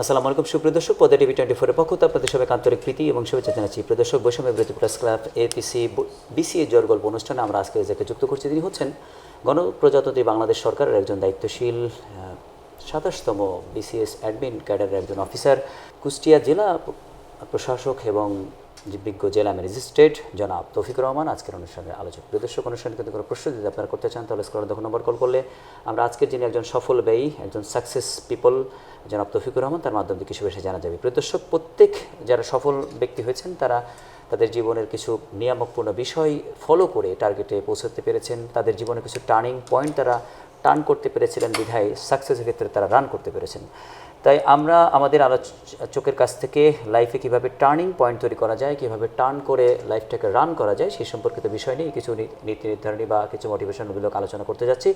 আসসালামু আলাইকুম সুপ্রদর্শক পদে টিভি টোয়েন্টি ফোরের পক্ষ থেকে আপনাদের সবাই আন্তরিক প্রীতি এবং শুভেচ্ছা জানাচ্ছি। প্রদর্শক বৈষম্য বিরোধী প্রেস ক্লাব এপিসি বিসিএ জোর গল্প অনুষ্ঠানে আমরা আজকে যাকে যুক্ত করছি। তিনি হচ্ছেন গণপ্রজাতন্ত্রী বাংলাদেশ সরকারের একজন দায়িত্বশীল সাতাশতম বিসিএস অ্যাডমিন ক্যাডারের একজন অফিসার কুষ্টিয়া জেলা প্রশাসক এবং বিজ্ঞ জেলা ম্যাজিস্ট্রেট জনাব তৌফিক রহমান, আজকের অনুষ্ঠানের আলোচক প্রিয় দর্শক অনুষ্ঠানে কিন্তু কোনো প্রশ্ন যদি আপনারা করতে চান, তাহলে স্কোর দেখুন নম্বর কল করলে আমরা আজকের যিনি একজন সফল ব্যয়ী, একজন সাকসেস পিপল জনাব তৌফিকুর রহমান, তার মাধ্যমে থেকে শুভেচ্ছা জানা যাবে। প্রিয় দর্শক প্রত্যেক যারা সফল ব্যক্তি হয়েছেন, তারা তাদের জীবনের কিছু নিয়ামকপূর্ণ বিষয় ফলো করে টার্গেটে পৌঁছতে পেরেছেন। তাদের জীবনে কিছু টার্নিং পয়েন্ট তারা টার্ন করতে পেরেছিলেন। বিধায় সাকসেসের ক্ষেত্রে তারা রান করতে পেরেছেন। তাই আমরা আমাদের আলোচকের কাছ থেকে লাইফে কীভাবে টার্নিং পয়েন্ট তৈরি করা যায়, কীভাবে টার্ন করে লাইফটাকে রান করা যায়, সেই সম্পর্কিত বিষয় নিয়ে কিছু নীতি নির্ধারণী বা কিছু মোটিভেশনমূলক আলোচনা করতে যাচ্ছি।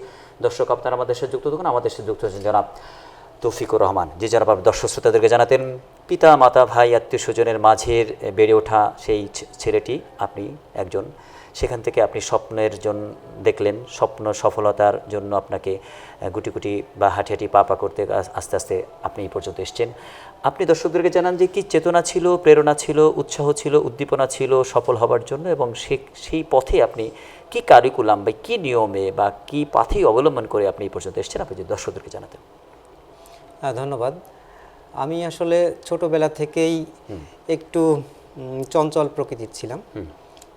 দর্শক, আপনারা আমাদের সাথে যুক্ত থাকুন, আমাদের সাথে যুক্ত হচ্ছেন জনাব তৌফিকুর রহমান। যে যারা দর্শক শ্রোতাদেরকে জানাতেন, পিতা, মাতা, ভাই আত্মীয় স্বজনের মাঝের বেড়ে ওঠা সেই ছেলেটি, আপনি একজন সেখান থেকে আপনি স্বপ্নের জন্য দেখলেন স্বপ্ন সফলতার জন্য আপনাকে গুটি গুটি বা হাঁটি হাঁটি পা পা করতে আস্তে আস্তে আপনি এই পর্যন্ত এসছেন। আপনি দর্শকদেরকে জানান যে কি চেতনা ছিল প্রেরণা ছিল উৎসাহ ছিল উদ্দীপনা ছিল সফল হবার জন্য এবং সে সেই পথে আপনি কি কারিকুলাম বা কি নিয়মে বা কি পথেই অবলম্বন করে আপনি এই পর্যন্ত এসছেন আপনি যদি দর্শকদেরকে জানাতেন। হ্যাঁ ধন্যবাদ। আমি আসলে ছোটবেলা থেকেই একটু চঞ্চল প্রকৃতির ছিলাম।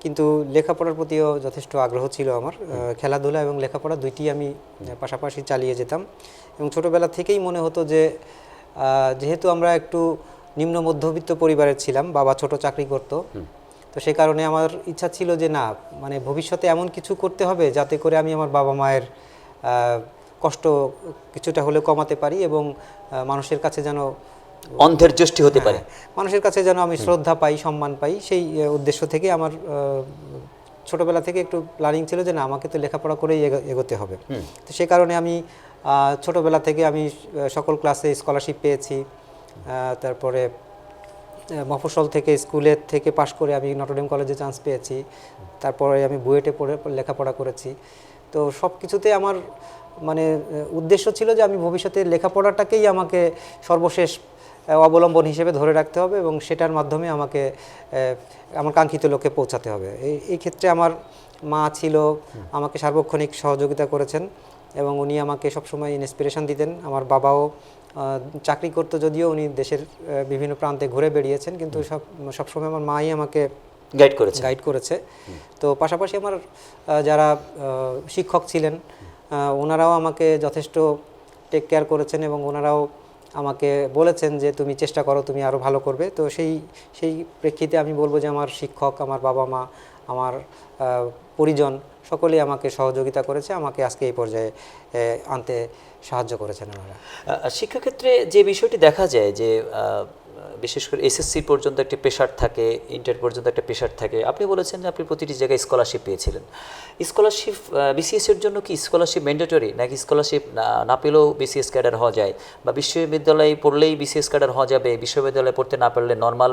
কিন্তু লেখাপড়ার প্রতিও যথেষ্ট আগ্রহ ছিল আমার। খেলাধুলা এবং লেখাপড়া দুইটি আমি পাশাপাশি চালিয়ে যেতাম। এবং ছোটোবেলা থেকেই মনে হতো যে যেহেতু আমরা একটু নিম্ন মধ্যবিত্ত পরিবারের ছিলাম বাবা ছোট চাকরি করতো তো সেই কারণে আমার ইচ্ছা ছিল যে না মানে ভবিষ্যতে এমন কিছু করতে হবে যাতে করে আমি আমার বাবা মায়ের কষ্ট কিছুটা হলেও কমাতে পারি এবং মানুষের কাছে যেন অন্ধের জ্যোষ্ঠী হতে পারে। হ্যাঁ, মানুষের কাছে যেন আমি শ্রদ্ধা পাই সম্মান পাই সেই উদ্দেশ্য থেকে আমার ছোটবেলা থেকে একটু প্ল্যানিং ছিল যে না আমাকে তো লেখাপড়া করেই এগো- এগোতে হবে। তো সেই কারণে আমি ছোটবেলা থেকে আমি সকল ক্লাসে স্কলারশিপ পেয়েছি। তারপরে আহ, মফস্বল থেকে স্কুলের থেকে পাশ করে আমি নটরডেম কলেজে চান্স পেয়েছি। তারপরে আমি বুয়েটে পড়ে লেখাপড়া করেছি। তো সব কিছুতে আমার মানে উদ্দেশ্য ছিল যে আমি ভবিষ্যতে লেখাপড়াটাকেই আমাকে সর্বশেষ অবলম্বন হিসেবে ধরে রাখতে হবে এবং সেটার মাধ্যমে আমাকে আমার কাঙ্ক্ষিত লক্ষ্যে পৌঁছাতে হবে। এই এই ক্ষেত্রে আমার মা ছিল আমাকে সার্বক্ষণিক সহযোগিতা করেছেন এবং উনি আমাকে সবসময় ইন্সপিরেশন দিতেন। আমার বাবাও চাকরি করতো যদিও উনি দেশের বিভিন্ন প্রান্তে ঘুরে বেরিয়েছেন কিন্তু সব সবসময় আমার মাই আমাকে গাইড করেছে। গাইড করেছে। তো পাশাপাশি আমার যারা শিক্ষক ছিলেন ওনারাও আমাকে যথেষ্ট টেক কেয়ার করেছেন এবং ওনারাও আমাকে বলেছেন যে তুমি চেষ্টা করো, তুমি আরও ভালো করবে। তো সেই সেই প্রেক্ষিতে আমি বলব যে আমার শিক্ষক, আমার বাবা মা, আমার পরিজন সকলেই আমাকে সহযোগিতা করেছে, আমাকে আজকে এই পর্যায়ে আনতে সাহায্য করেছেন ওনারা। শিক্ষাক্ষেত্রে যে বিষয়টি দেখা যায় যে বিশেষ করে এসএসসি পর্যন্ত একটা পেশার থাকে ইন্টার পর্যন্ত একটা পেশার থাকে। আপনি বলেছেন যে আপনি প্রতিটি জায়গায় স্কলারশিপ পেয়েছিলেন। স্কলারশিপ বিসিএস এর জন্য কি স্কলারশিপ ম্যান্ডেটরি নাকি স্কলারশিপ না পেলেও বিসিএস ক্যাডার হওয়া যায়? বা বিশ্ববিদ্যালয়ে পড়লেই বিসিএস ক্যাডার হওয়া যাবে বিশ্ববিদ্যালয়ে পড়তে না পারলে নর্মাল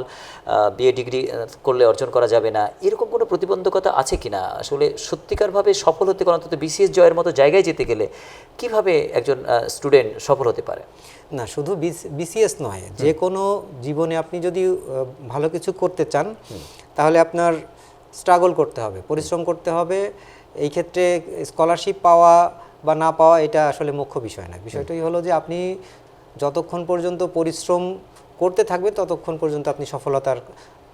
বিএ ডিগ্রি করলে অর্জন করা যাবে না। এরকম কোনো প্রতিবন্ধকতা আছে কিনা আসলে সত্যিকারভাবে সফল হতে গেলে অন্তত বিসিএস জয়ের মতো জায়গায় যেতে গেলে কীভাবে একজন স্টুডেন্ট সফল হতে পারে? না শুধু বিসিএস নয় যে কোনো জীবনে আপনি যদি ভালো কিছু করতে চান, তাহলে আপনার স্ট্রাগল করতে হবে, পরিশ্রম করতে হবে। এই ক্ষেত্রে স্কলারশিপ পাওয়া বা না পাওয়া এটা আসলে মুখ্য বিষয় না। বিষয়টাই হলো যে আপনি যতক্ষণ পর্যন্ত পরিশ্রম করতে থাকবেন, ততক্ষণ পর্যন্ত আপনি সফলতার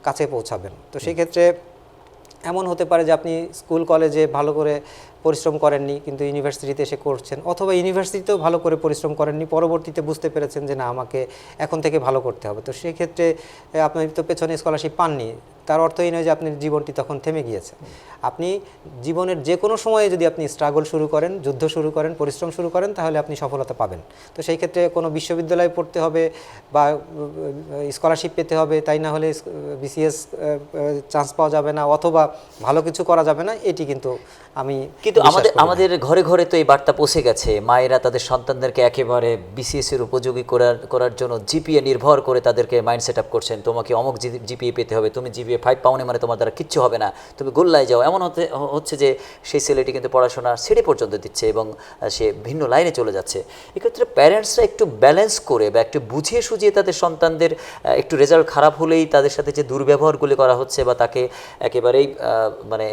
কাছে পৌঁছাবেন। তো সেই ক্ষেত্রে এমন হতে পারে যে আপনি স্কুল কলেজে ভালো করে পরিশ্রম করেননি কিন্তু ইউনিভার্সিটিতে এসে করছেন। অথবা ইউনিভার্সিটিতেও ভালো করে পরিশ্রম করেননি পরবর্তীতে বুঝতে পেরেছেন যে না আমাকে এখন থেকে ভালো করতে হবে। তো সেই ক্ষেত্রে এ, আপনি তো পেছনে স্কলারশিপ পাননি। তার অর্থ এই নয় যে আপনার জীবনটি তখন থেমে গিয়েছে। আপনি জীবনের যে কোনো সময়ে যদি আপনি স্ট্রাগল শুরু করেন যুদ্ধ শুরু করেন পরিশ্রম শুরু করেন তাহলে আপনি সফলতা পাবেন। তো সেই ক্ষেত্রে কোনো বিশ্ববিদ্যালয়ে পড়তে হবে বা স্কলারশিপ পেতে হবে তাই না হলে বিসিএস চান্স পাওয়া যাবে না অথবা ভালো কিছু করা যাবে না এটি কিন্তু আমি কিন্তু আমাদের আমাদের ঘরে ঘরে তো এই বার্তা পৌঁছে গেছে। মায়েরা তাদের সন্তানদেরকে একেবারে বিসিএস এর উপযোগী করার করার জন্য জিপিএ নির্ভর করে তাদেরকে মাইন্ড সেট আপ করছেন। তোমাকে অমুক জিপিএ পেতে হবে। তুমি জিপিএ ফাইভ পাওনে মানে তোমার দ্বারা কিচ্ছু হবে না। তুমি গোল্লায় যাও। এমন হতে হচ্ছে যে সেই ছেলেটি কিন্তু পড়াশোনা ছেড়ে পর্যন্ত দিচ্ছে এবং সে ভিন্ন লাইনে চলে যাচ্ছে। এক্ষেত্রে প্যারেন্টসরা একটু ব্যালেন্স করে বা একটু বুঝিয়ে সুঝিয়ে তাদের সন্তানদের একটু রেজাল্ট খারাপ হলেই তাদের সাথে যে দুর্ব্যবহারগুলি করা হচ্ছে বা তাকে একেবারেই মানে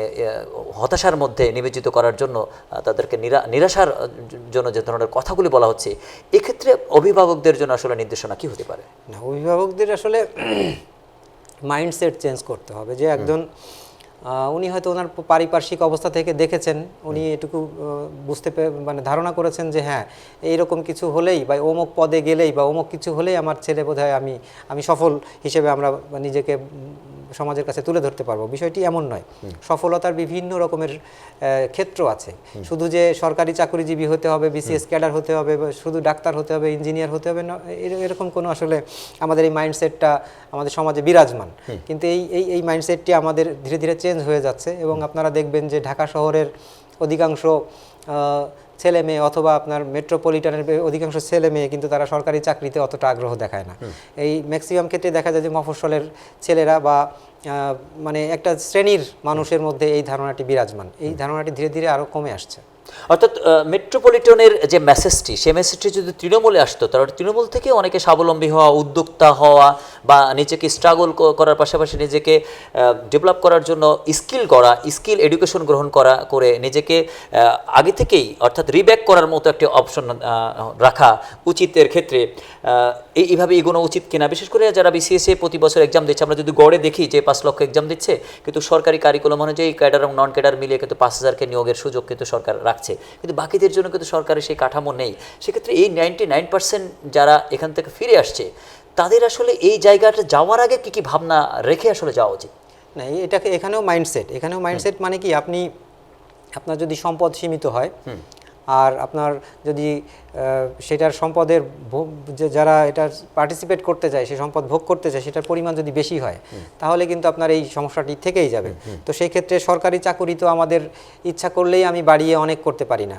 হতাশার মধ্যে নিবেচিত করার জন্য তাদেরকে নিরা- নিরাশার জন্য যে ধরনের কথাগুলি বলা হচ্ছে এক্ষেত্রে অভিভাবকদের জন্য আসলে নির্দেশনা কি হতে পারে? না অভিভাবকদের আসলে মাইন্ডসেট চেঞ্জ করতে হবে যে একজন উনি হয়তো ওনার পারিপার্শ্বিক অবস্থা থেকে দেখেছেন উনি এটুকু বুঝতে পে- মানে ধারণা করেছেন যে হ্যাঁ এইরকম কিছু হলেই বা অমুক পদে গেলেই বা অমুক কিছু হলেই আমার ছেলে বোধহয় আমি আমি সফল হিসেবে আমরা নিজেকে সমাজের কাছে তুলে ধরতে পারব। বিষয়টি এমন নয়। সফলতার বিভিন্ন রকমের ক্ষেত্র আছে। শুধু যে সরকারি চাকরিজীবী হতে হবে বিসিএস ক্যাডার হতে হবে শুধু ডাক্তার হতে হবে ইঞ্জিনিয়ার হতে হবে না- এরকম কোনো আসলে আমাদের এই মাইন্ডসেটটা আমাদের সমাজে বিরাজমান। কিন্তু এই এই এই মাইন্ডসেটটি আমাদের ধীরে ধীরে চেঞ্জ হয়ে যাচ্ছে এবং আপনারা দেখবেন যে ঢাকা শহরের অধিকাংশ ছেলে মেয়ে অথবা আপনার মেট্রোপলিটনের অধিকাংশ ছেলে মেয়ে কিন্তু তারা সরকারি চাকরিতে অতটা আগ্রহ দেখায় না। এই ম্যাক্সিমাম ক্ষেত্রে দেখা যায় যে মফস্বলের ছেলেরা বা মানে একটা শ্রেণির মানুষের মধ্যে এই ধারণাটি বিরাজমান। এই ধারণাটি ধীরে ধীরে আরও কমে আসছে। অর্থাৎ মেট্রোপলিটনের যে মেসেজটি সেই মেসেজটি যদি তৃণমূলে আসতো, তাহলে তৃণমূল থেকে অনেকে স্বাবলম্বী হওয়া, উদ্যোক্তা হওয়া বা নিজেকে স্ট্রাগল করার পাশাপাশি নিজেকে ডেভেলপ করার জন্য স্কিল করা স্কিল এডুকেশন গ্রহণ করা, করে নিজেকে আগে থেকেই অর্থাৎ রিব্যাক করার মতো একটি অপশন রাখা উচিতের ক্ষেত্রে এই, এইভাবে এগোনো উচিত কিনা? বিশেষ করে যারা বিসিএসএ প্রতি বছর এক্সাম দিচ্ছে, আমরা যদি গড়ে দেখি যে পাঁচ লক্ষ এক্সাম দিচ্ছে, কিন্তু সরকারি কারিকুলাম অনুযায়ী ক্যাডার এবং নন ক্যাডার মিলিয়ে কিন্তু পাঁচ হাজারকে নিয়োগের সুযোগ কিন্তু সরকার রাখছে কিন্তু বাকিদের জন্য কিন্তু সরকারের সেই কাঠামো নেই। সেক্ষেত্রে এই নাইনটি নাইন পার্সেন্ট যারা এখান থেকে ফিরে আসছে তাদের আসলে এই জায়গাটা যাওয়ার আগে কি কি ভাবনা রেখে আসলে যাওয়া উচিত? না এটাকে এখানেও মাইন্ডসেট এখানেও মাইন্ডসেট মানে কি আপনি আপনার যদি সম্পদ সীমিত হয় আর আপনার যদি সেটার সম্পদের যারা এটা পার্টিসিপেট করতে চায় সেই সম্পদ ভোগ করতে চায় সেটার পরিমাণ যদি বেশি হয় তাহলে কিন্তু আপনার এই সমস্যাটি থেকেই যাবে। তো সেই ক্ষেত্রে সরকারি চাকুরি তো আমাদের ইচ্ছা করলেই আমি বাড়িয়ে অনেক করতে পারি না।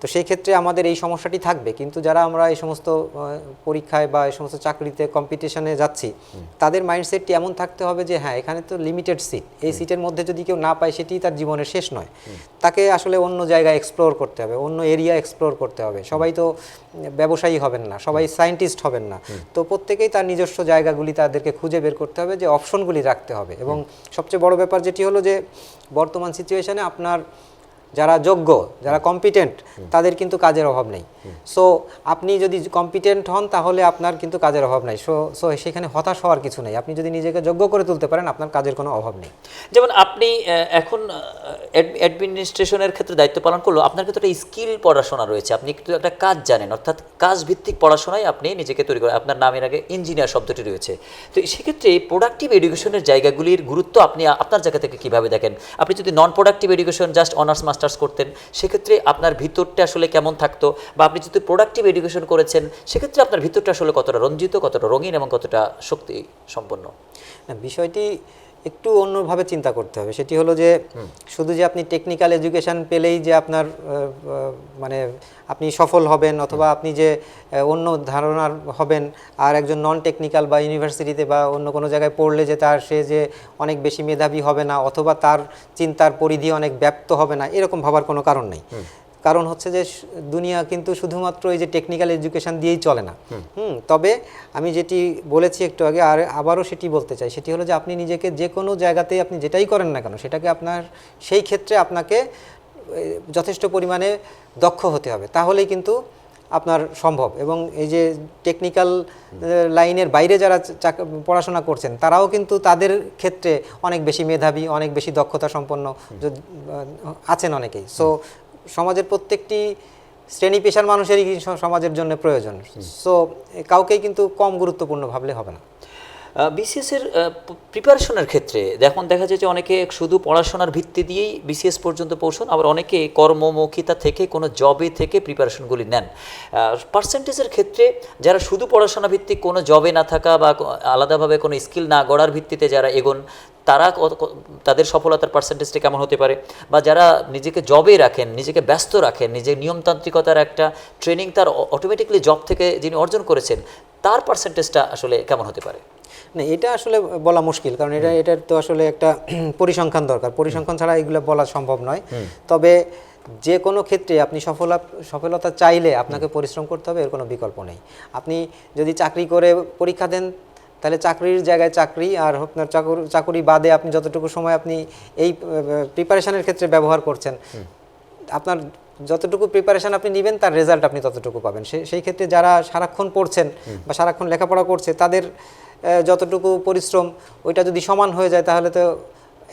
তো সেই ক্ষেত্রে আমাদের এই সমস্যাটি থাকবে। কিন্তু যারা আমরা এই সমস্ত পরীক্ষায় বা এই সমস্ত চাকরিতে কম্পিটিশনে যাচ্ছি তাদের মাইন্ডসেটটি এমন থাকতে হবে যে হ্যাঁ এখানে তো লিমিটেড সিট এই সিটের মধ্যে যদি কেউ না পায় সেটি তার জীবনের শেষ নয়। তাকে আসলে অন্য জায়গায় এক্সপ্লোর করতে হবে অন্য এরিয়া এক্সপ্লোর করতে হবে। সবাই তো ব্যবসায়ী হবেন না সবাই সায়েন্টিস্ট হবেন না। তো প্রত্যেকেই তার নিজস্ব জায়গাগুলি তাদেরকে খুঁজে বের করতে হবে যে অপশনগুলি রাখতে হবে এবং সবচেয়ে বড় ব্যাপার যেটি হলো যে বর্তমান সিচুয়েশনে আপনার যারা যোগ্য যারা কম্পিটেন্ট তাদের কিন্তু কাজের অভাব নেই। সো আপনি যদি কম্পিটেন্ট হন তাহলে আপনার কিন্তু কাজের অভাব নাই। সো সো সেখানে হতাশ হওয়ার কিছু নেই। আপনি যদি নিজেকে যোগ্য করে তুলতে পারেন আপনার কাজের কোনো অভাব নেই। যেমন আপনি এখন অ্যাডমিনিস্ট্রেশনের ক্ষেত্রে দায়িত্ব পালন করল আপনার কিন্তু একটা স্কিল পড়াশোনা রয়েছে। আপনি কিন্তু একটা কাজ জানেন অর্থাৎ কাজ ভিত্তিক পড়াশোনায় আপনি নিজেকে তৈরি করেন। আপনার নামের আগে ইঞ্জিনিয়ার শব্দটি রয়েছে। তো সেক্ষেত্রে প্রোডাক্টিভ এডুকেশনের জায়গাগুলির গুরুত্ব আপনি আপনার জায়গা থেকে কীভাবে দেখেন? আপনি যদি non productive education just honours masters করতেন, সেক্ষেত্রে আপনার ভিতরটা আসলে কেমন থাকতো? বা আপনি যদি প্রোডাক্টিভ এডুকেশন করেছেন, সেক্ষেত্রে আপনার ভিতরটা আসলে কতটা রঞ্জিত, কতটা রঙিন এবং কতটা শক্তি সম্পন্ন? বিষয়টি একটু অন্যভাবে চিন্তা করতে হবে। সেটি হলো যে শুধু যে আপনি টেকনিক্যাল এডুকেশন পেলেই যে আপনার মানে আপনি সফল হবেন অথবা আপনি যে অন্য ধারণার হবেন আর একজন নন টেকনিক্যাল বা ইউনিভার্সিটিতে বা অন্য কোনো জায়গায় পড়লে যে তার সে যে অনেক বেশি মেধাবী হবে না অথবা তার চিন্তার পরিধি অনেক ব্যাপ্ত হবে না এরকম ভাবার কোনো কারণ নেই। কারণ হচ্ছে যে দুনিয়া কিন্তু শুধুমাত্র এই যে টেকনিক্যাল এডুকেশন দিয়েই চলে না। হুম। তবে আমি যেটি বলেছি একটু আগে আর আবারও সেটি বলতে চাই সেটি হলো যে আপনি নিজেকে যে কোনো জায়গাতেই আপনি যেটাই করেন না কেন সেটাকে আপনার সেই ক্ষেত্রে আপনাকে যথেষ্ট পরিমাণে দক্ষ হতে হবে। তাহলেই কিন্তু আপনার সম্ভব। এবং এই যে টেকনিক্যাল লাইনের বাইরে যারা চাক- পড়াশোনা করছেন তারাও কিন্তু তাদের ক্ষেত্রে অনেক বেশি মেধাবী অনেক বেশি দক্ষতা সম্পন্ন আছেন অনেকেই। সো সমাজের প্রত্যেকটি শ্রেণি পেশার মানুষেরই সমাজের জন্য প্রয়োজন। সো কাউকেই কিন্তু কম গুরুত্বপূর্ণ ভাবলে হবে না। বিসিএস এর প্রিপারেশনের ক্ষেত্রে এখন দেখা যায় যে অনেকে শুধু পড়াশোনার ভিত্তি দিয়েই বিসিএস পর্যন্ত পৌঁছন আবার অনেকে কর্মমুখিতা থেকে কোনো জবে থেকে প্রিপারেশনগুলি নেন। পার্সেন্টেজের ক্ষেত্রে যারা শুধু পড়াশোনা ভিত্তিক কোনো জবে না থাকা বা আলাদাভাবে কোনো স্কিল না গড়ার ভিত্তিতে যারা এগোন তারা তাদের সফলতার পার্সেন্টেজটা কেমন হতে পারে? বা যারা নিজেকে জবে রাখেন নিজেকে ব্যস্ত রাখেন নিজের নিয়মতান্ত্রিকতার একটা ট্রেনিং তার অটোমেটিকলি জব থেকে যিনি অর্জন করেছেন তার পার্সেন্টেজটা আসলে কেমন হতে পারে? না এটা আসলে বলা মুশকিল কারণ এটা এটার তো আসলে একটা পরিসংখ্যান দরকার। পরিসংখ্যান ছাড়া এগুলো বলা সম্ভব নয়। তবে যে কোনো ক্ষেত্রে আপনি সফলা সফলতা চাইলে আপনাকে পরিশ্রম করতে হবে এর কোনো বিকল্প নেই। আপনি যদি চাকরি করে পরীক্ষা দেন তাহলে চাকরির জায়গায় চাকরি আর আপনার চাকরি চাকরি বাদে আপনি যতটুকু সময় আপনি এই প্রিপারেশনের ক্ষেত্রে ব্যবহার করছেন আপনার যতটুকু প্রিপারেশন আপনি নেবেন তার রেজাল্ট আপনি ততটুকু পাবেন। সেই সেই ক্ষেত্রে যারা সারাক্ষণ পড়ছেন বা সারাক্ষণ লেখাপড়া করছে তাদের যতটুকু পরিশ্রম ওইটা যদি সমান হয়ে যায় তাহলে তো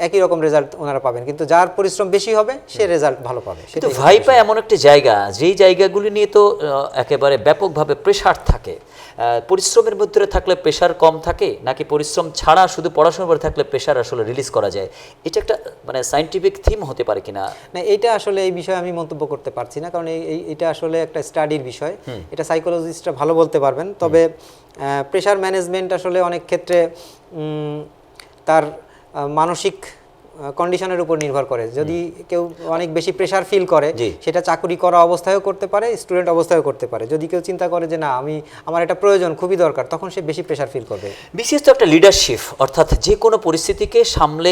একই রকম রেজাল্ট ওনারা পাবেন। কিন্তু যার পরিশ্রম বেশি হবে সে রেজাল্ট ভালো পাবে। কিন্তু ভাইপা এমন একটি জায়গা যেই জায়গাগুলি নিয়ে তো একেবারে ব্যাপকভাবে প্রেশার থাকে পরিশ্রমের মধ্যে থাকলে প্রেশার কম থাকে নাকি পরিশ্রম ছাড়া শুধু পড়াশোনার উপরে থাকলে প্রেশার আসলে রিলিজ করা যায়? এটা একটা মানে সাইন্টিফিক থিম হতে পারে কিনা? না এটা আসলে এই বিষয়ে আমি মন্তব্য করতে পারছি না কারণ এই এটা আসলে একটা স্টাডির বিষয়। এটা সাইকোলজিস্টরা ভালো বলতে পারবেন। তবে প্রেশার ম্যানেজমেন্ট আসলে অনেক ক্ষেত্রে তার মানসিক কন্ডিশনের উপর নির্ভর করে। যদি কেউ অনেক বেশি প্রেশার ফিল করে। সেটা চাকরি করা অবস্থায়ও করতে পারে স্টুডেন্ট অবস্থায়ও করতে পারে। যদি কেউ চিন্তা করে যে না আমি আমার এটা প্রয়োজন খুবই দরকার তখন সে বেশি প্রেশার ফিল করবে। বিশেষ তো একটা লিডারশিপ অর্থাৎ যে কোনো পরিস্থিতিকে সামলে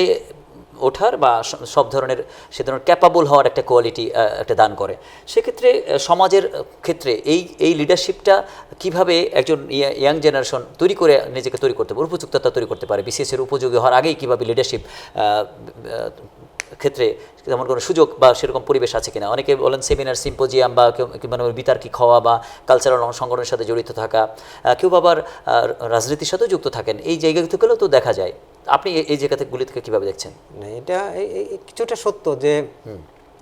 ওঠার বা সব ধরনের সে ধরনের ক্যাপাবল হওয়ার একটা কোয়ালিটি একটা দান করে। সেক্ষেত্রে সমাজের ক্ষেত্রে এই এই লিডারশিপটা কীভাবে একজন ইয়াং জেনারেশন তৈরি করে নিজেকে তৈরি করতে পারে উপযুক্ততা তৈরি করতে পারে বিসিএস এর উপযোগী হওয়ার আগেই কীভাবে লিডারশিপ ক্ষেত্রে তেমন কোনো সুযোগ বা সেরকম পরিবেশ আছে কিনা? অনেকে বলেন সেমিনার সিম্পোজিয়াম বা মানে বিতার্কিক হওয়া বা কালচারাল সংগঠনের সাথে জড়িত থাকা কেউ আহ, রাজনীতির সাথেও যুক্ত থাকেন। এই জায়গা থেকেও তো দেখা যায়। আপনি এই- এই জায়গা থেকে গুলি থেকে কীভাবে দেখছেন? না এটা কিছুটা সত্য যে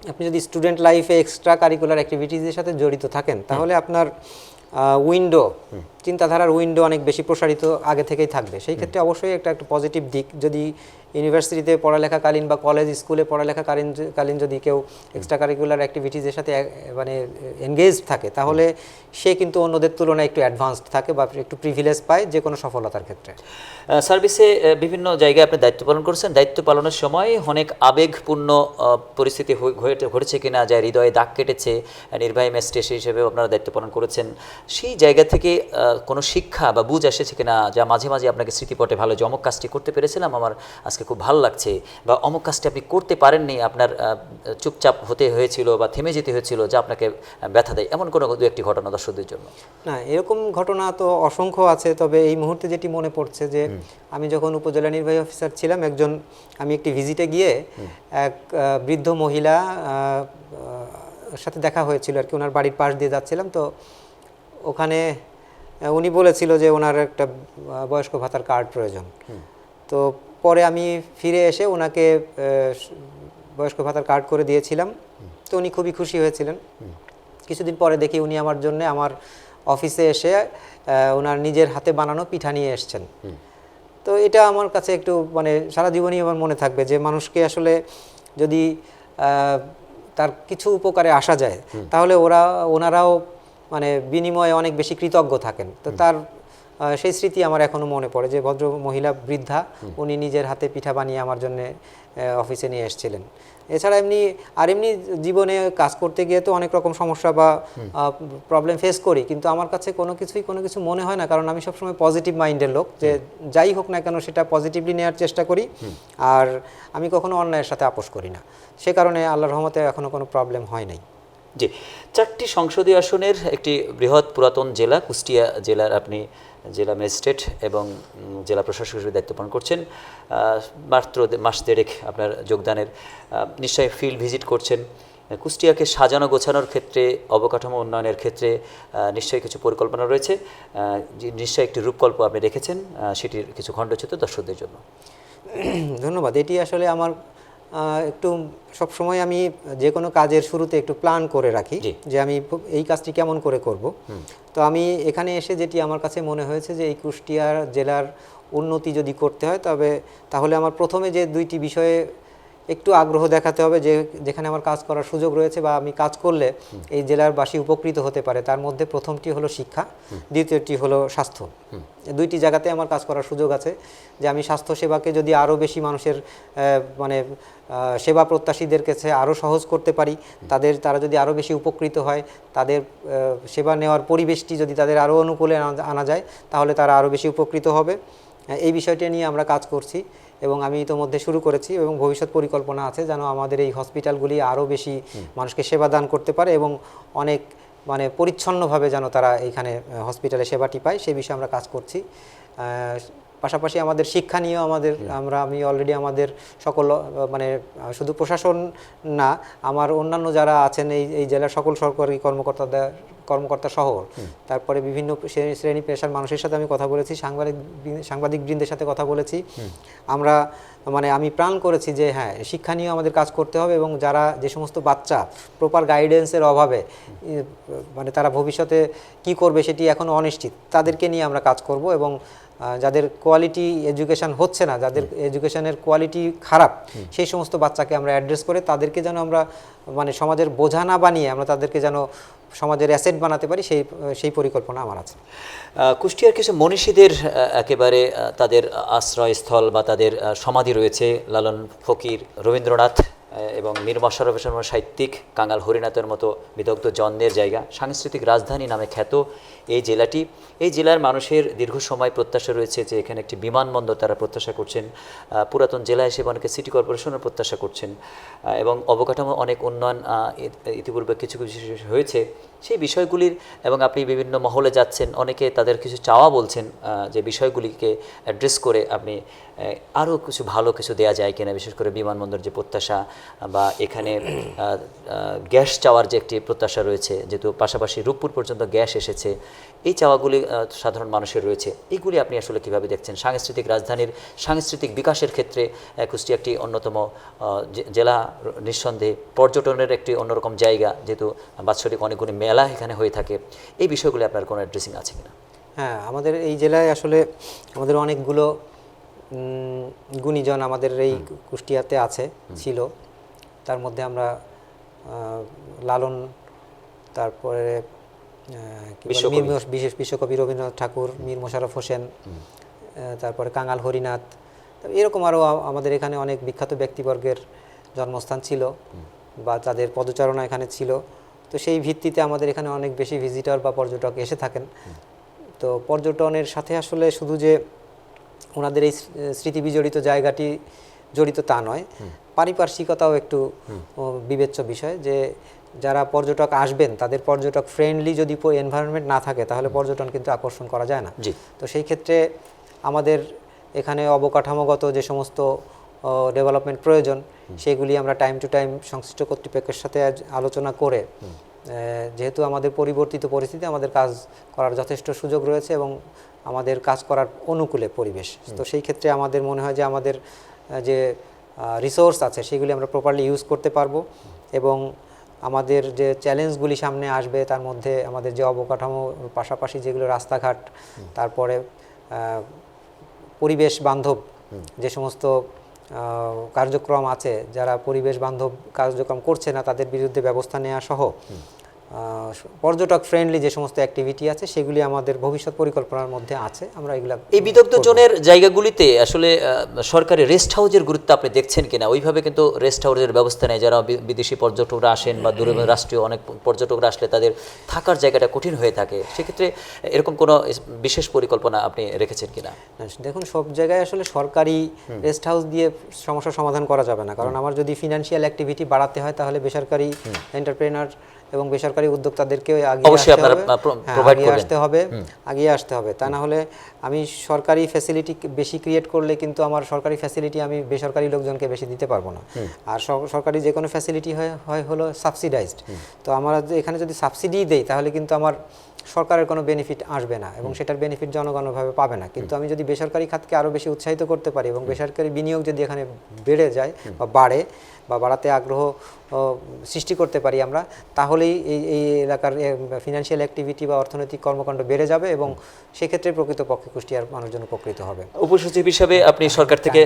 আপনি যদি স্টুডেন্ট লাইফে এক্সট্রা কারিকুলার অ্যাক্টিভিটিজের সাথে জড়িত থাকেন তাহলে আপনার উইন্ডো চিন্তাধারার উইন্ডো অনেক বেশি প্রসারিত আগে থেকেই থাকবে। সেই ক্ষেত্রে অবশ্যই একটা একটা পজিটিভ দিক। যদি ইউনিভার্সিটিতে পড়ালেখাকালীন বা কলেজ স্কুলে পড়ালেখাকালীন কালীন যদি কেউ এক্সট্রা কারিকুলার অ্যাক্টিভিটিজের সাথে মানে এনগেজ থাকে তাহলে সে কিন্তু অন্যদের তুলনায় একটু অ্যাডভান্সড থাকে বা একটু প্রিভিলেজ পায় যে কোনো সফলতার ক্ষেত্রে। সার্ভিসে বিভিন্ন জায়গায় আপনি দায়িত্ব পালন করেছেন। দায়িত্ব পালনের সময় অনেক আবেগপূর্ণ পরিস্থিতি ঘটে- ঘটেছে কিনা যা হৃদয়ে দাগ কেটেছে নির্বাহী ম্যাজিস্ট্রেট হিসেবে আপনারা দায়িত্ব পালন করেছেন। সেই জায়গা থেকে কোনো শিক্ষা বা বুঝ এসেছে কিনা যা মাঝে মাঝে আপনাকে স্মৃতিপটে ভালো যে অমুক কাজটি করতে পেরেছিলাম আমার আজকে খুব ভালো লাগছে। বা অমুক কাজটি আপনি করতে পারেননি আপনার চুপচাপ হতে হয়েছিল বা থেমে যেতে হয়েছিল যা আপনাকে ব্যথা দেয় এমন কোনো দু একটি ঘটনা দর্শকদের জন্য? না এরকম ঘটনা তো অসংখ্য আছে তবে এই মুহূর্তে যেটি মনে পড়ছে যে আমি যখন উপজেলা নির্বাহী অফিসার ছিলাম একজন আমি একটি ভিজিটে গিয়ে এক বৃদ্ধ মহিলা সাথে দেখা হয়েছিল আর কি ওনার বাড়ির পাশ দিয়ে যাচ্ছিলাম তো ওখানে উনি বলেছিল যে ওনার একটা বয়স্ক ভাতার কার্ড প্রয়োজন। তো পরে আমি ফিরে এসে ওনাকে বয়স্ক ভাতার কার্ড করে দিয়েছিলাম। তো উনি খুবই খুশি হয়েছিলেন। কিছুদিন পরে দেখি উনি আমার জন্য আমার অফিসে এসে ওনার নিজের হাতে বানানো পিঠা নিয়ে এসছেন। তো এটা আমার কাছে একটু মানে সারা জীবনই আমার মনে থাকবে যে মানুষকে আসলে যদি তার কিছু উপকারে আসা যায় তাহলে ওরা ওনারাও মানে বিনিময়ে অনেক বেশি কৃতজ্ঞ থাকেন। তো তার সেই স্মৃতি আমার এখনও মনে পড়ে যে ভদ্র মহিলা বৃদ্ধা উনি নিজের হাতে পিঠা বানিয়ে আমার জন্য অফিসে নিয়ে এসেছিলেন। এছাড়া এমনি আর এমনি জীবনে কাজ করতে গিয়ে তো অনেক রকম সমস্যা বা প্রবলেম ফেস করি কিন্তু আমার কাছে কোনো কিছুই কোনো কিছু মনে হয় না কারণ আমি সবসময় পজিটিভ মাইন্ডের লোক যে যাই হোক না কেন সেটা পজিটিভলি নেওয়ার চেষ্টা করি। আর আমি কখনো অন্যায়ের সাথে আপোষ করি না। সে কারণে আল্লাহর রহমতে এখনও কোনো প্রবলেম হয় নাই। জি, চারটি সংসদীয় আসনের একটি বৃহৎ পুরাতন জেলা, কুষ্টিয়া জেলার আপনি জেলা ম্যাজিস্ট্রেট এবং জেলা প্রশাসক হিসেবে দায়িত্ব পালন করছেন। মাত্র মাস দেড়েক আপনার যোগদানের। নিশ্চয়ই ফিল্ড ভিজিট করছেন। কুষ্টিয়াকে সাজানো গোছানোর ক্ষেত্রে, অবকাঠামো উন্নয়নের ক্ষেত্রে নিশ্চয়ই কিছু পরিকল্পনা রয়েছে। নিশ্চয়ই একটি রূপকল্প আপনি রেখেছেন সেটির কিছু খণ্ডচিত্র দর্শকদের জন্য। ধন্যবাদ। এটি আসলে আমার একটু সব সময় আমি যে কোনো কাজের শুরুতে একটু প্ল্যান করে রাখি যে আমি এই কাজটি কেমন করে করব। তো আমি এখানে এসে যেটি আমার কাছে মনে হয়েছে যে এই কুষ্টিয়ার জেলার উন্নতি যদি করতে হয় তবে তাহলে আমার প্রথমে যে দুইটি বিষয়ে একটু আগ্রহ দেখাতে হবে যে যেখানে আমার কাজ করার সুযোগ রয়েছে বা আমি কাজ করলে এই জেলার বাসী উপকৃত হতে পারে। তার মধ্যে প্রথমটি হলো শিক্ষা, দ্বিতীয়টি হলো স্বাস্থ্য। দুইটি জায়গাতে আমার কাজ করার সুযোগ আছে যে আমি স্বাস্থ্য সেবাকে যদি আরও বেশি মানুষের মানে সেবা প্রত্যাশীদের কাছে আরও সহজ করতে পারি, তাদের, তারা যদি আরও বেশি উপকৃত হয়, তাদের সেবা নেওয়ার পরিবেশটি যদি তাদের আরও অনুকূলে আনা যায়, তাহলে তারা আরও বেশি উপকৃত হবে। এই বিষয়টি নিয়ে আমরা কাজ করছি। এবং আমি ইতোমধ্যে শুরু করেছি এবং ভবিষ্যৎ পরিকল্পনা আছে যেন আমাদের এই হসপিটালগুলি আরও বেশি মানুষকে সেবা দান করতে পারে এবং অনেক মানে পরিচ্ছন্নভাবে যেন তারা এইখানে হসপিটালে সেবাটি পায় সেই বিষয়ে আমরা কাজ করছি। পাশাপাশি আমাদের শিক্ষা নিয়েও আমাদের আমরা আমি অলরেডি আমাদের সকল মানে শুধু প্রশাসন না আমার অন্যান্য যারা আছেন এই এই জেলার সকল সরকারি কর্মকর্তাদের কর্মকর্তা সহ তারপরে বিভিন্ন শ্রেণী- পেশার মানুষের সাথে আমি কথা বলেছি সাংবাদিক সাংবাদিক বৃন্দের সাথে কথা বলেছি। আমরা মানে আমি প্রাণ করেছি যে হ্যাঁ শিক্ষা নিয়ে আমাদের কাজ করতে হবে এবং যারা যে সমস্ত বাচ্চা প্রপার গাইডেন্সের অভাবে মানে তারা ভবিষ্যতে কি করবে সেটি এখন অনিশ্চিত তাদেরকে নিয়ে আমরা কাজ করব এবং যাদের কোয়ালিটি এডুকেশন হচ্ছে না যাদের এডুকেশনের কোয়ালিটি খারাপ সেই সমস্ত বাচ্চাকে আমরা অ্যাড্রেস করে তাদেরকে যেন আমরা মানে সমাজের বোঝা না বানিয়ে আমরা তাদেরকে যেন সমাজের অ্যাসেট বানাতে পারি সেই সেই পরিকল্পনা আমার আছে। কুষ্টিয়ার কিছু মনীষীদের একেবারে তাদের আশ্রয়স্থল বা তাদের সমাধি রয়েছে লালন ফকির রবীন্দ্রনাথ এবং মীর মশারফ সাহিত্যিক কাঙ্গাল হরিনাথের মতো বিদগ্ধ জন্মের জায়গা। সাংস্কৃতিক রাজধানী নামে খ্যাত। এই জেলাটি, এই জেলার মানুষের দীর্ঘ সময় প্রত্যাশা রয়েছে যে এখানে একটি বিমানবন্দর তারা প্রত্যাশা করছেন পুরাতন জেলা হিসেবে অনেকে সিটি কর্পোরেশনের প্রত্যাশা করছেন এবং অবকাঠামো অনেক উন্নয়ন ইতিপূর্বে কিছু কিছু হয়েছে। সেই বিষয়গুলির এবং আপনি বিভিন্ন মহলে যাচ্ছেন, অনেকে তাদের কিছু চাওয়া বলছেন যে বিষয়গুলিকে অ্যাড্রেস করে আপনি আরও কিছু ভালো কিছু দেয়া যায় কিনা, বিশেষ করে বিমানবন্দর যে প্রত্যাশা, বা এখানে গ্যাস চাওয়ার যে একটি প্রত্যাশা রয়েছে, যেহেতু পাশাপাশি রূপপুর পর্যন্ত গ্যাস এসেছে এই চাওয়াগুলি সাধারণ মানুষের রয়েছে। এইগুলি আপনি আসলে কীভাবে দেখছেন? সাংস্কৃতিক রাজধানীর সাংস্কৃতিক বিকাশের ক্ষেত্রে আহ, কুষ্টিয়া একটি অন্যতম জেলা নিঃসন্দেহে পর্যটনের একটি অন্যরকম জায়গা। যেহেতু বাৎসরিক অনেকগুলি মেলা এখানে হয়ে থাকে। এই বিষয়গুলি আপনার কোনো অ্যাড্রেসিং আছে কিনা? হ্যাঁ আমাদের এই জেলায় আসলে আমাদের অনেকগুলো গুণীজন আমাদের এই কুষ্টিয়াতে আছে ছিল। তার মধ্যে আমরা লালন তারপরে বিশেষ বিশ্বকবি রবীন্দ্রনাথ ঠাকুর মীর মোশাররফ হোসেন তারপরে কাঙাল হরিনাথ। এরকম আরও আমাদের এখানে অনেক বিখ্যাত ব্যক্তিবর্গের জন্মস্থান ছিল বা তাদের পদচারণা এখানে ছিল। তো সেই ভিত্তিতে আমাদের এখানে অনেক বেশি ভিজিটর বা পর্যটক এসে থাকেন। তো পর্যটনের সাথে আসলে শুধু যে ওনাদের এই স্মৃ- স্মৃতি বিজড়িত জায়গাটি জড়িত তা নয় পারিপার্শ্বিকতাও একটু বিবেচ্য বিষয় যে যারা পর্যটক আসবেন তাদের পর্যটক ফ্রেন্ডলি যদি এনভায়রনমেন্ট না থাকে তাহলে পর্যটন কিন্তু আকর্ষণ করা যায় না। জি। তো সেই ক্ষেত্রে আমাদের এখানে অবকাঠামোগত যে সমস্ত ডেভেলপমেন্ট প্রয়োজন সেগুলি আমরা টাইম টু টাইম সংশ্লিষ্ট কর্তৃপক্ষের সাথে আজ আলোচনা করে যেহেতু আমাদের পরিবর্তিত পরিস্থিতি আমাদের কাজ করার যথেষ্ট সুযোগ রয়েছে এবং আমাদের কাজ করার অনুকূলে পরিবেশ। তো সেই ক্ষেত্রে আমাদের মনে হয় যে আমাদের যে রিসোর্স আছে সেগুলি আমরা প্রপারলি ইউজ করতে পারব এবং আমাদের যে চ্যালেঞ্জগুলি সামনে আসবে তার মধ্যে আমাদের যে অবকাঠামো পাশাপাশি যেগুলো রাস্তাঘাট তারপরে পরিবেশ বান্ধব যে সমস্ত কার্যক্রম আছে যারা পরিবেশ বান্ধব কার্যক্রম করছে না তাদের বিরুদ্ধে ব্যবস্থা নেওয়া সহ পর্যটক ফ্রেন্ডলি যে সমস্ত অ্যাক্টিভিটি আছে সেগুলি আমাদের ভবিষ্যৎ পরিকল্পনার মধ্যে আছে। আমরা এগুলা এই বিদগ্ধ জনের জায়গাগুলিতে আসলে সরকারি রেস্ট হাউসের গুরুত্ব আপনি দেখছেন কিনা? ওইভাবে কিন্তু রেস্ট হাউসের ব্যবস্থা নেই। যারা বিদেশি পর্যটকরা আসেন বা দূরে রাষ্ট্রীয় অনেক পর্যটকরা আসলে তাদের থাকার জায়গাটা কঠিন হয়ে থাকে। সেক্ষেত্রে এরকম কোনো বিশেষ পরিকল্পনা আপনি রেখেছেন কিনা? দেখুন সব জায়গায় আসলে সরকারি রেস্ট হাউস দিয়ে সমস্যার সমাধান করা যাবে না। কারণ আমার যদি ফিনান্সিয়াল অ্যাক্টিভিটি বাড়াতে হয় তাহলে বেসরকারি এন্টারপ্রেনার এবং বেসরকারি উদ্যোক্তাদেরকে অবশ্যই আসতে আপনারা, হবে। হ্যাঁ, আগিয়ে করবেন। আসতে হবে আগিয়ে আসতে হবে। তা না হলে আমি সরকারি ফ্যাসিলিটি বেশি ক্রিয়েট করলে কিন্তু আমার সরকারি ফ্যাসিলিটি আমি বেসরকারি লোকজনকে বেশি দিতে পারব না। আর সরকারি যে কোনো ফ্যাসিলিটি হয় হয় হলো সাবসিডাইজড তো আমরা এখানে যদি সাবসিডি দেই তাহলে কিন্তু আমার সরকারের কোনো বেনিফিট আসবে না এবং সেটার বেনিফিট জনগণভাবে পাবে না। কিন্তু আমি যদি বেসরকারি খাতকে আরও বেশি উৎসাহিত করতে পারি এবং বেসরকারি বিনিয়োগ যদি এখানে বেড়ে যায় বা বাড়ে বা বাড়াতে আগ্রহ সৃষ্টি করতে পারি আমরা তাহলেই এই এই এলাকার ফিনান্সিয়াল অ্যাক্টিভিটি বা অর্থনৈতিক কর্মকাণ্ড বেড়ে যাবে এবং সেক্ষেত্রে প্রকৃতপক্ষে কুষ্টিয়ার মানুষজন উপকৃত হবে। উপসচিব হিসাবে আপনি সরকার থেকে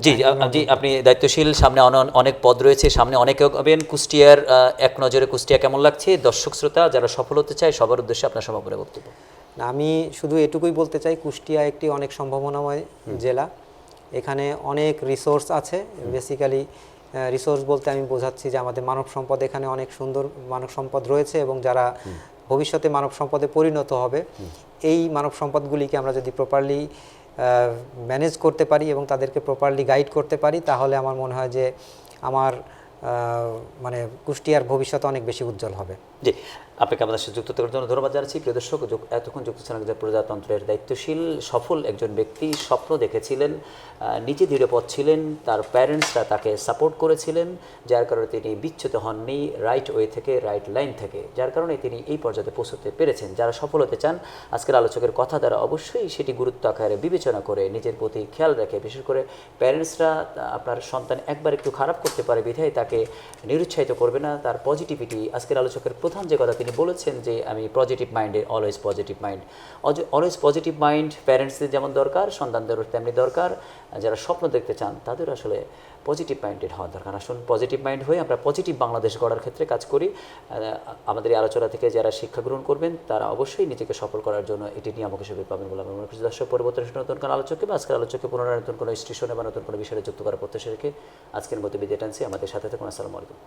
জি জি আপনি দায়িত্বশীল সামনে অন- অনেক পদ রয়েছে সামনে অনেকে হবেন কুষ্টিয়ার এক নজরে কুষ্টিয়া কেমন লাগছে? দর্শক শ্রোতা যারা সফল হতে চায় সবার উদ্দেশ্যে আপনার সমাপনী বক্তব্য। না, আমি শুধু এটুকুই বলতে চাই কুষ্টিয়া একটি অনেক সম্ভাবনাময় জেলা। এখানে অনেক রিসোর্স আছে। বেসিক্যালি রিসোর্স বলতে আমি বোঝাচ্ছি যে আমাদের মানব সম্পদ এখানে অনেক সুন্দর মানব সম্পদ রয়েছে এবং যারা ভবিষ্যতে মানব সম্পদে পরিণত হবে এই মানব সম্পদগুলিকে আমরা যদি প্রপারলি ম্যানেজ করতে পারি এবং তাদেরকে প্রপারলি গাইড করতে পারি তাহলে আমার মনে হয় যে আমার মানে কুষ্টিয়ার ভবিষ্যৎ অনেক বেশি উজ্জ্বল হবে। জি আপনাকে আমাদের সাথে যুক্ত থাকার জন্য ধন্যবাদ জানাচ্ছি। প্রিয় দর্শক এতক্ষণ যুক্ত ছিলেন যে প্রজাতন্ত্রের দায়িত্বশীল, সফল একজন ব্যক্তি, স্বপ্ন দেখেছিলেন নিজে দৃঢ় পথ ছিলেন, তার প্যারেন্টসরা তাকে সাপোর্ট করেছিলেন, যার কারণে তিনি বিচ্যুত হননি রাইট ওয়ে থেকে রাইট লাইন থেকে। যার কারণে তিনি এই পর্যায়ে পৌঁছতে পেরেছেন। যারা সফল হতে চান, আজকের আলোচকের কথা দ্বারা অবশ্যই সেটি গুরুত্ব আকারে বিবেচনা করে নিজের প্রতি খেয়াল রেখে, বিশেষ করে প্যারেন্টসরা, আপনার সন্তান একবার একটু খারাপ করতে পারে, বিধায় তাকে নিরুৎসাহিত করবে না। তার পজিটিভিটি আজকের আলোচকের প্রধান যে কথা তিনি বলেছেন যে আমি পজিটিভ মাইন্ডে always positive mind always positive mind প্যারেন্টসদের যেমন দরকার, সন্তানদেরও তেমনি দরকার। যারা স্বপ্ন দেখতে চান তাদের আসলে পজিটিভ মাইন্ডেড হওয়া দরকার। আসুন পজিটিভ মাইন্ড হয়ে আমরা পজিটিভ বাংলাদেশ গড়ার ক্ষেত্রে কাজ করি। আমাদের এই আলোচনা থেকে যারা শিক্ষা গ্রহণ করবেন, তারা অবশ্যই নিজেকে সফল করার জন্য এটি নিয়ামক হিসেবে পাবেন বলে আমি মনে করছি। দর্শক, পরবর্তী নতুন কোনো আলোচকে বা আজকের আলোচকে পুনরায় নতুন কোনো স্টেশনে বা নতুন কোনো বিষয়ে যুক্ত করার প্রত্যাশা রেখে আজকের মতো বিদায় টানছি আমাদের সাথে থাকুন আসসালামু আলাইকুম।